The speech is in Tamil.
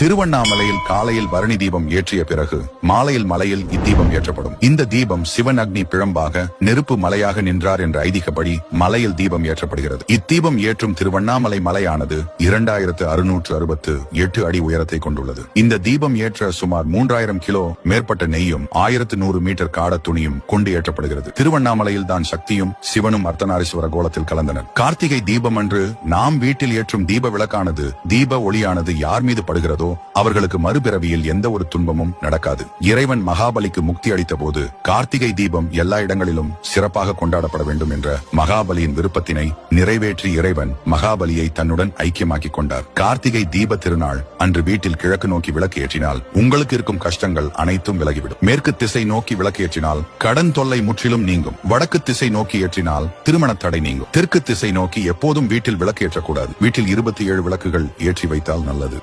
திருவண்ணாமலையில் காலையில் பரணி தீபம் ஏற்றிய பிறகு மாலையில் மலையில் இத்தீபம் ஏற்றப்படும். இந்த தீபம் சிவன் அக்னி பிழம்பாக நெருப்பு மலையாக நின்றார் என்ற ஐதீகப்படி மலையில் தீபம் ஏற்றப்படுகிறது. இத்தீபம் ஏற்றும் திருவண்ணாமலை மலையானது இரண்டாயிரத்து அறுநூற்று அறுபத்து எட்டு அடி உயரத்தை கொண்டுள்ளது. இந்த தீபம் ஏற்ற சுமார் மூன்றாயிரம் கிலோ மேற்பட்ட நெய்யும் ஆயிரத்து நூறு மீட்டர் காட துணியும் கொண்டு ஏற்றப்படுகிறது. திருவண்ணாமலையில் தான் சக்தியும் சிவனும் அர்த்தநாரீஸ்வர கோலத்தில் கலந்தனர். கார்த்திகை தீபம் அன்று நாம் வீட்டில் ஏற்றும் தீப விளக்கானது தீப ஒளியானது யார் மீது படுகிறதோ அவர்களுக்கு மறுபிறவியில் எந்த ஒரு துன்பமும் நடக்காது. இறைவன் மகாபலிக்கு முக்தி அளித்த போது கார்த்திகை தீபம் எல்லா இடங்களிலும் சிறப்பாக கொண்டாடப்பட வேண்டும் என்ற மகாபலியின் விருப்பத்தினை நிறைவேற்றி இறைவன் மகாபலியை தன்னுடன் ஐக்கியமாக்கிக் கொண்டார். கார்த்திகை தீப திருநாள் அன்று வீட்டில் கிழக்கு நோக்கி விளக்கு ஏற்றினால் உங்களுக்கு இருக்கும் கஷ்டங்கள் அனைத்தும் விலகிவிடும். மேற்கு திசை நோக்கி விளக்கு ஏற்றினால் கடன் தொல்லை முற்றிலும் நீங்கும். வடக்கு திசை நோக்கி ஏற்றினால் திருமண தடை நீங்கும். தெற்கு திசை நோக்கி எப்போதும் வீட்டில் விளக்கு ஏற்றக்கூடாது. வீட்டில் இருபத்தி ஏழு விளக்குகள் ஏற்றி வைத்தால் நல்லது.